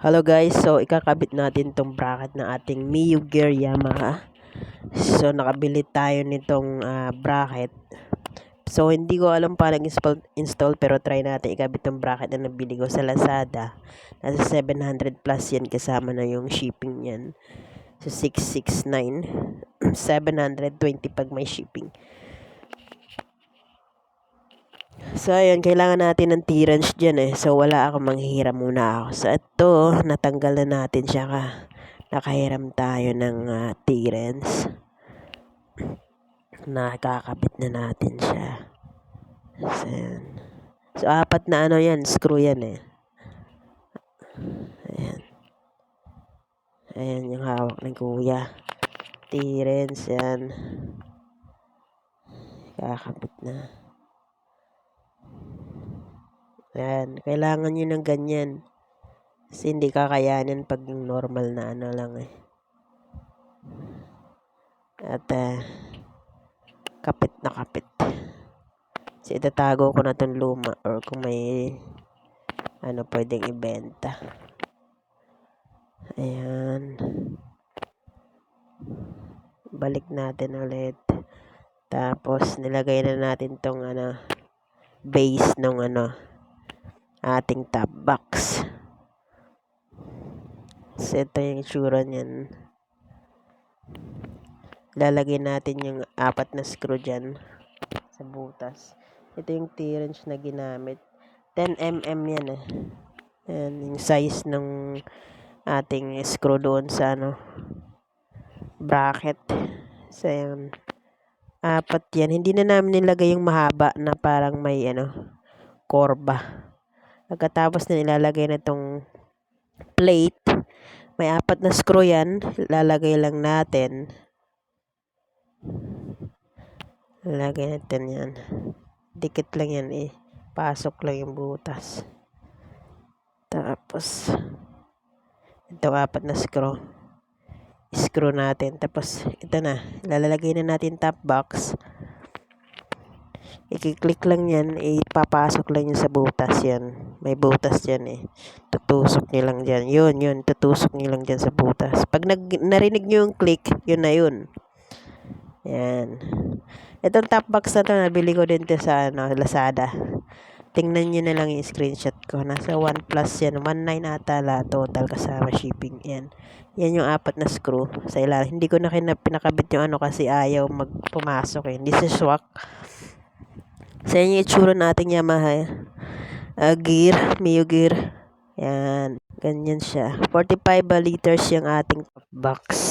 Hello guys, so ikakabit natin tong bracket ng ating Miu Gear Yamaha. So nakabili tayo nitong ah, bracket. So hindi ko alam paano install, install pero try natin ikabit tong bracket na nabili ko sa Lazada. Nasa 700 plus yan kasama na yung shipping yan. So 669 720 pag may shipping. So, ayun, kailangan natin ng T-wrench dyan eh. So, wala ako, manghihiram muna ako. So, ito, natanggal na natin siya ka. Nakahiram tayo ng ah, T-wrench. Nakakabit na natin siya. So, ayan. So, apat na ano yan, screw yan eh. Ayan. Ayan yung hawak ng kuya. T-wrench yan. Kakabit na. Yan, kailangan nyo ng ganyan. Kasi hindi kakayanin pag normal na ano lang eh. At ah, kapit na kapit. Kasi itatago ko na itong luma or kung may ano pwedeng ibenta. Ayan. Balik natin ulit. Tapos nilagay na natin tong ano base nung ano ating top box. So, ito yung itsura niyan. Lalagay natin yung apat na screw dyan sa butas. Ito yung T-wrench na ginamit. 10mm yan eh. Ayan, yung size ng ating screw doon sa ano bracket. So, ayan. Apat yan. Hindi na namin nilagay yung mahaba na parang may ano korba. Pagkatapos na ilalagay na itong plate, may apat na screw yan. Lalagay lang natin. Lalagay natin yan. Dikit lang yan eh. Pasok lang yung butas. Tapos, ito apat na screw. Screw natin. Tapos, ito na. Lalagay na natin top box. I-click lang yan, ipapasok lang yun sa butas yan. May butas yan eh. Tutusok nyo lang dyan. Yun, yun. Tutusok nyo lang dyan sa butas. Pag nag, narinig nyo yung click, yun na yun. Yan. Itong top box na to, nabili ko din to sa ano, Lazada. Tingnan nyo na lang yung screenshot ko. Nasa 1 plus yan. 1.9 ata la total kasama shipping. Yan. Yan yung apat na screw sa ilalim. Hindi ko na kinab pinakabit yung ano kasi ayaw magpumasok eh. Hindi si swak. So, yung itsura nating Yamaha uh, gear, Mio gear. Yan. Ganyan siya. 45 liters yung ating box.